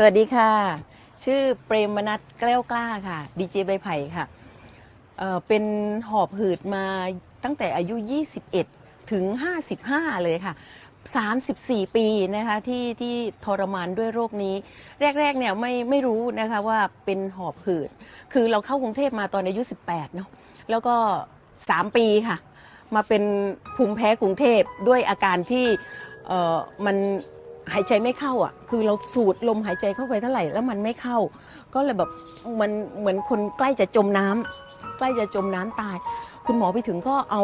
สวัสดีค่ะ ชื่อเปรมมนัทแกล้วกล้าค่ะดีเจใบไผ่ค่ะเอ่อเป็นหอบหืดมาตั้งแต่อายุ 21 ถึง 55 เลยค่ะ 34 ปีนะคะที่ที่ทรมานด้วยโรคนี้ แรกๆเนี่ยไม่ไม่รู้นะคะว่าเป็นหอบหืด คือเราเข้ากรุงเทพมาตอนอายุ 18 เนาะแล้วก็ 3 ปีค่ะ มาเป็นภูมิแพ้กรุงเทพด้วยอาการที่เอ่อมัน หายใจไม่เข้าอะ คือเราสูดลมหายใจเข้าไปเท่าไหร่แล้วมันไม่เข้า ก็เลยแบบมันเหมือนคนใกล้จะจมน้ำใกล้จะจมน้ำตาย คุณหมอไปถึงก็เอา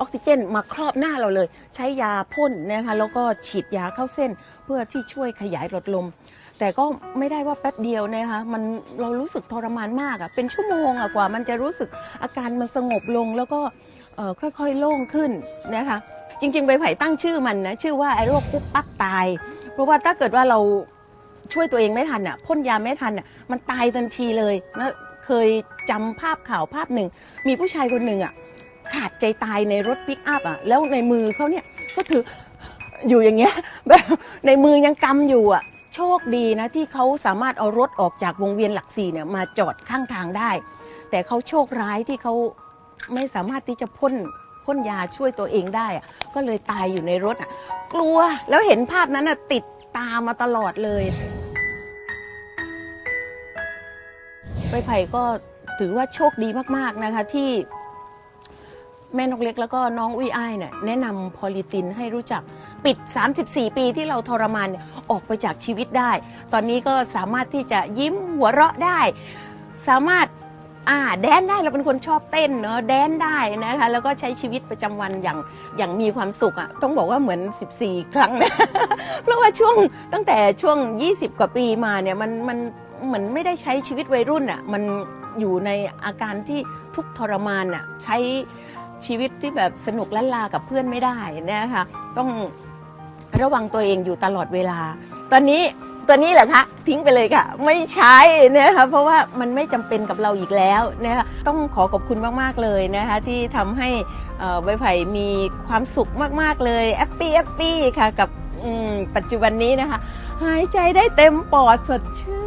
ออกซิเจนมาครอบหน้าเราเลย ใช้ยาพ่นนะคะแล้วก็ฉีดยาเข้าเส้น เพื่อที่ช่วยขยายหลอดลม แต่ก็ไม่ได้ว่าแป๊บเดียวนะคะมันเรารู้สึกทรมานมากอะเป็นชั่วโมงอะกว่า มันจะรู้สึกอาการมันสงบลงแล้วก็ค่อยๆโล่งขึ้นนะคะจริงๆใบไผ่ตั้งชื่อมันนะ ชื่อว่าไอ้โรคปุ๊บปั๊บตาย เพราะว่าถ้าเกิดว่าเราช่วยตัวเองไม่ทันอะพ่นยาไม่ทันอะมันตายทันทีเลยนะเคยจำภาพข่าวภาพหนึ่ง มีผู้ชายคนหนึ่งอะขาดใจตายในรถปิกอัพอะแล้วในมือเขาเนี่ยก็ถืออยู่อย่างเงี้ยแบบในมือยังกำอยู่อะโชคดีนะที่เขาสามารถเอารถออกจากวงเวียนหลักสี่เนี่ยมาจอดข้างทางได้ แต่เขาโชคร้ายที่เขาไม่สามารถที่จะพ่นพ่นยาช่วยตัวเองได้อะก็เลยตายอยู่ในรถอะกลัวแล้วเห็นภาพนั้นน่ะติด ตามมาตลอดเลยใบไผ่ก็ถือว่าโชคดีมากๆนะคะที่แม่นกเล็กแล้วก็น้องอุ้ยอ้ายเนี่ยแนะนำพอลิตินให้รู้จักปิด 34 ปีที่เราทรมานเนี่ยออกไปจากชีวิตได้ ตอนนี้ก็สามารถที่จะยิ้มหัวเราะได้ สามารถ อ่าแดนได้เราเป็นคนชอบเต้นเนาะแดนได้นะคะแล้วก็ใช้ชีวิตประจำวันอย่างอย่างมีความสุขอะ่ะต้องบอกว่าเหมือน 14 ครั้งนะ เพราะว่าช่วงตั้งแต่ช่วง 20 กว่าปีมาเนี่ยมันมันเหมือนไม่ได้ใช้ชีวิตวัยรุ่นอะ่ะมันอยู่ในอาการที่ทุกข์ทรมานอะ่ะใช้ชีวิตที่แบบสนุกล้านลากับเพื่อนไม่ได้นะคะต้องระวังตัวเองอยู่ตลอดเวลา ตอนนี้ ตัวนี้แหละคะทิ้งไปเลยค่ะ ไม่ใช้นะคะเพราะว่ามันไม่จำเป็นกับเราอีกแล้วนะคะต้องขอขอบคุณมากๆเลยนะคะที่ทำให้ใบไผ่มีความสุขมาก ๆ เลยแอปปี้แอปปี้ค่ะกับปัจจุบันนี้นะคะ หายใจได้เต็มปอดสดชื่น